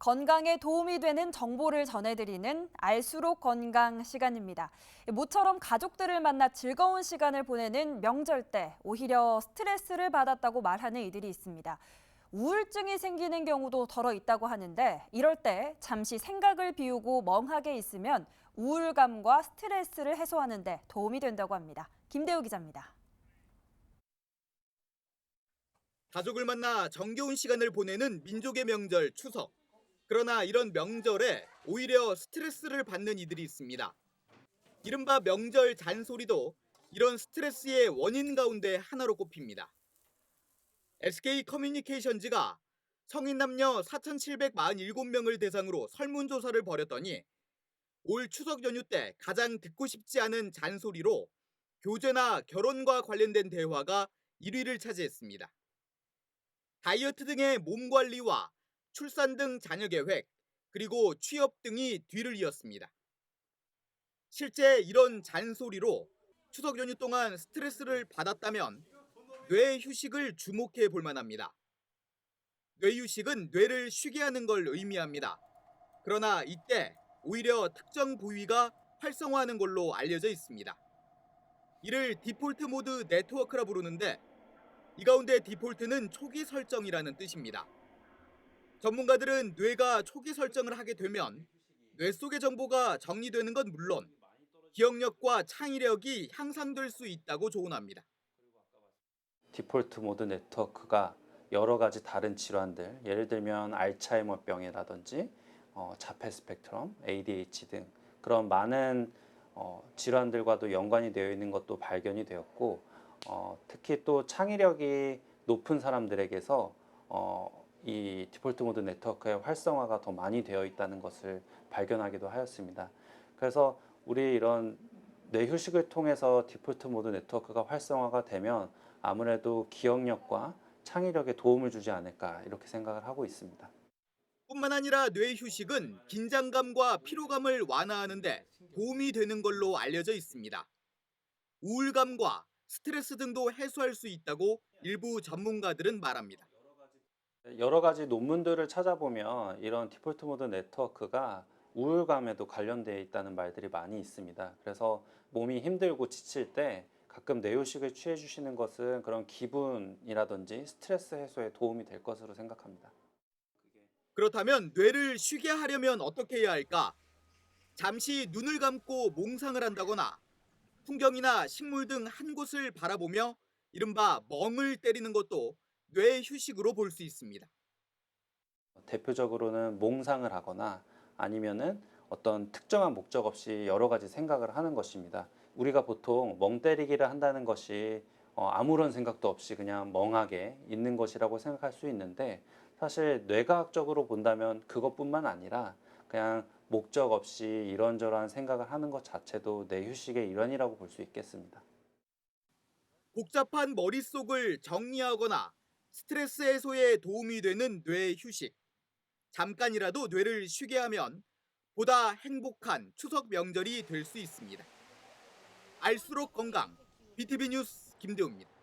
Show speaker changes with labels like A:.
A: 건강에 도움이 되는 정보를 전해드리는 알수록 건강 시간입니다. 모처럼 가족들을 만나 즐거운 시간을 보내는 명절 때 오히려 스트레스를 받았다고 말하는 이들이 있습니다. 우울증이 생기는 경우도 덜어 있다고 하는데 이럴 때 잠시 생각을 비우고 멍하게 있으면 우울감과 스트레스를 해소하는 데 도움이 된다고 합니다. 김대우 기자입니다.
B: 가족을 만나 정겨운 시간을 보내는 민족의 명절 추석. 그러나 이런 명절에 오히려 스트레스를 받는 이들이 있습니다. 이른바 명절 잔소리도 이런 스트레스의 원인 가운데 하나로 꼽힙니다. SK 커뮤니케이션즈가 성인 남녀 4,747명을 대상으로 설문조사를 벌였더니 올 추석 연휴 때 가장 듣고 싶지 않은 잔소리로 교제나 결혼과 관련된 대화가 1위를 차지했습니다. 다이어트 등의 몸 관리와 출산 등 자녀 계획, 그리고 취업 등이 뒤를 이었습니다. 실제 이런 잔소리로 추석 연휴 동안 스트레스를 받았다면 뇌 휴식을 주목해 볼 만합니다. 뇌 휴식은 뇌를 쉬게 하는 걸 의미합니다. 그러나 이때 오히려 특정 부위가 활성화하는 걸로 알려져 있습니다. 이를 디폴트 모드 네트워크라 부르는데 이 가운데 디폴트는 초기 설정이라는 뜻입니다. 전문가들은 뇌가 초기 설정을 하게 되면 뇌 속의 정보가 정리되는 건 물론 기억력과 창의력이 향상될 수 있다고 조언합니다.
C: 디폴트 모드 네트워크가 여러 가지 다른 질환들, 예를 들면 알츠하이머병이라든지 어, 자폐 스펙트럼, ADH 등 그런 많은 어, 질환들과도 연관이 되어 있는 것도 발견이 되었고 어, 특히 또 창의력이 높은 사람들에게서 어, 이 디폴트 모드 네트워크의 활성화가 더 많이 되어 있다는 것을 발견하기도 하였습니다. 그래서 우리 이런 뇌 휴식을 통해서 디폴트 모드 네트워크가 활성화가 되면 아무래도 기억력과 창의력에 도움을 주지 않을까 이렇게 생각을 하고 있습니다.
B: 뿐만 아니라 뇌 휴식은 긴장감과 피로감을 완화하는데 도움이 되는 걸로 알려져 있습니다. 우울감과 스트레스 등도 해소할 수 있다고 일부 전문가들은 말합니다.
C: 여러 가지 논문들을 찾아보면 이런 디폴트 모드 네트워크가 우울감에도 관련되어 있다는 말들이 많이 있습니다. 그래서 몸이 힘들고 지칠 때 가끔 뇌휴식을 취해 주시는 것은 그런 기분이라든지 스트레스 해소에 도움이 될 것으로 생각합니다.
B: 그렇다면 뇌를 쉬게 하려면 어떻게 해야 할까? 잠시 눈을 감고 몽상을 한다거나 풍경이나 식물 등 한 곳을 바라보며 이른바 멍을 때리는 것도 뇌 휴식으로 볼 수 있습니다.
C: 대표적으로는 몽상을 하거나 아니면은 어떤 특정한 목적 없이 여러 가지 생각을 하는 것입니다. 우리가 보통 멍 때리기를 한다는 것이 어, 아무런 생각도 없이 그냥 멍하게 있는 것이라고 생각할 수 있는데 사실 뇌과학적으로 본다면 그것뿐만 아니라 그냥 목적 없이 이런저런 생각을 하는 것 자체도 뇌 휴식의 일환이라고 볼 수 있겠습니다.
B: 복잡한 머릿속을 정리하거나 스트레스 해소에 도움이 되는 뇌 휴식. 잠깐이라도 뇌를 쉬게 하면 보다 행복한 추석 명절이 될 수 있습니다. 알수록 건강 BTV 뉴스 김대우입니다.